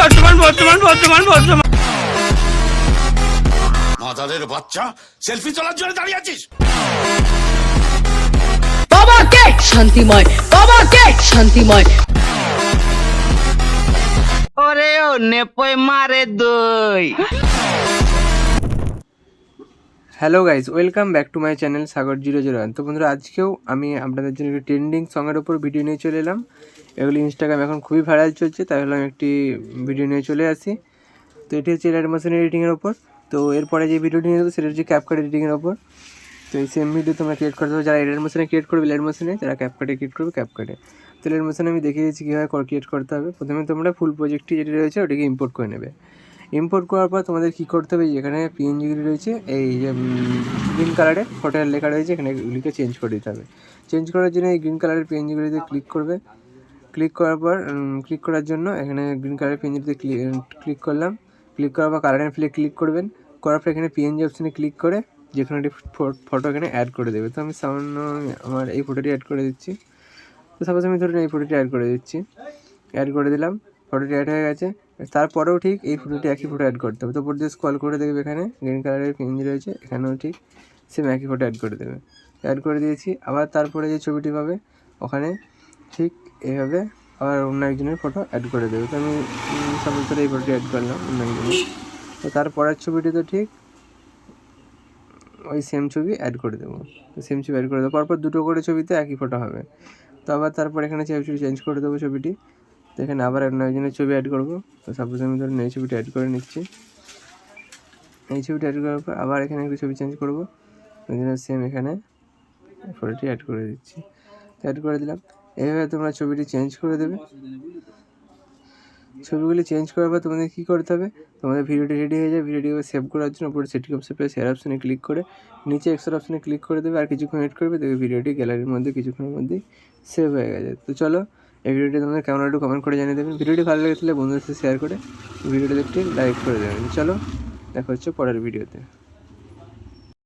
বর্তমান বর্তমান বর্তমান বর্তমান মাদারের বাচ্চা সেলফি তোলার জন্য দাঁড়িয়ে আছিস? বাবাকে শান্তিময় বাবাকে শান্তিময়। ওরে ও নেপয় মারে দই। Hello guys welcome back to my channel Sagar zero zero তো বন্ধুরা, আজকেও আমি আপনাদের জন্য একটি ট্রেন্ডিং সঙের ওপর ভিডিও নিয়ে চলে এলাম। এগুলি ইনস্টাগ্রাম এখন খুবই ভাইরাল চলছে, তাই হলাম একটি ভিডিও নিয়ে চলে আসি। তো এটি হচ্ছে এলার মোশন এডিটিংয়ের ওপর তো এরপরে যে ভিডিওটি নিয়ে সেটা হচ্ছে ক্যাপকাট এডিটিংয়ের ওপর তো এই সেম ভিডিও তোমরা ক্রিয়েট করতে হবে যারা এলার মোশনে ক্রিয়েট করবে এলার মোশনে যারা ক্যাপকাটে ক্রিয়েট করবে ক্যাপকাটে তো এলার মোশনে আমি দেখিয়ে দিচ্ছি কীভাবে ক্রিয়েট করতে হবে। প্রথমে তোমরা ফুল প্রজেক্টটি যেটি রয়েছে, ওটিকে ইম্পোর্ট করে নেবে। ইম্পোর্ট করার পর তোমাদের কী করতে হবে? যেখানে পিএনজিগুলি রয়েছে, এই যে গ্রিন কালারের ফটোর লেখা রয়েছে, এখানে এগুলিকে চেঞ্জ করে দিতে হবে। চেঞ্জ করার জন্য এই গ্রিন কালারের পিএনজিগুলিতে ক্লিক করবে। ক্লিক করার পর ক্লিক করার জন্য এখানে গ্রিন কালারের পিএনজিতে ক্লিক করলাম। ক্লিক করার পর কালার ফ্লে ক্লিক করবেন। করার পর এখানে পিএনজি অপশানে ক্লিক করে যে কোনো একটি ফটো এখানে অ্যাড করে দেবে। তো আমি সামান্য আমার এই ফটোটি অ্যাড করে দিচ্ছি। তো সাপোজ আমি ধরুন এই ফটোটি অ্যাড করে দিচ্ছি। অ্যাড করে দিলাম। ফটোটি অ্যাড হয়ে গেছে। তারপরেও ঠিক এই ফটোটি একই ফটো অ্যাড করতে হবে। তো উপর দিয়ে স্কল করে দেখবে এখানে গ্রিন কালারের পিএনজি রয়েছে, এখানেও ঠিক সেম একই ফটো অ্যাড করে দেবে। অ্যাড করে দিয়েছি, আবার তারপরে যে ছবিটি পাবে, ওখানে ঠিক এভাবে আবার অন্য একজনের ফটো অ্যাড করে দেবে। তো আমি সাপোজ করে এই ফটোটি অ্যাড করলাম অন্য একজনের। তো তারপরের ছবিটি তো ঠিক ওই সেম ছবি অ্যাড করে দেবো। সেম ছবি অ্যাড করে দেবো। পরপর দুটো করে ছবিতে একই ফটো হবে। তো আবার তারপর এখানে ছবি চেঞ্জ করে দেবো ছবিটি। তো এখানে আবার অন্য একজনের ছবি অ্যাড করব। তো সাপোজ আমি ধরুন এই ছবিটা অ্যাড করে নিচ্ছি। এই ছবিটা অ্যাড করার পর আবার এখানে একটু ছবি চেঞ্জ করব। ওই জন্য সেম এখানে ফটোটি অ্যাড করে দিচ্ছি। অ্যাড করে দিলাম। এইভাবে তোমরা ছবিটি চেঞ্জ করে দেবে। ছবিগুলি চেঞ্জ করার পর তোমাদের কী করতে হবে? তোমাদের ভিডিওটি রেডি হয়ে যায়। ভিডিওটি সেভ করার জন্য উপরে সেটিং অপশন পেয়ে শেয়ার অপশনে ক্লিক করে নিচে এক্সট্রা অপশনে ক্লিক করে দেবে। আর কিছুক্ষণ ওয়েট করবে দেখবে ভিডিওটি গ্যালারির মধ্যে কিছুক্ষণের মধ্যেই সেভ হয়ে গেছে। তো চলো এই ভিডিওটি তোমাদের কেমন একটু কমেন্ট করে জানিয়ে দেবেন। ভিডিওটি ভালো লেগেছিলে বন্ধুদের সাথে শেয়ার করে ভিডিওটি দেখতে লাইক করে দেবেন। চলো, দেখা হচ্ছে পরের ভিডিওতে।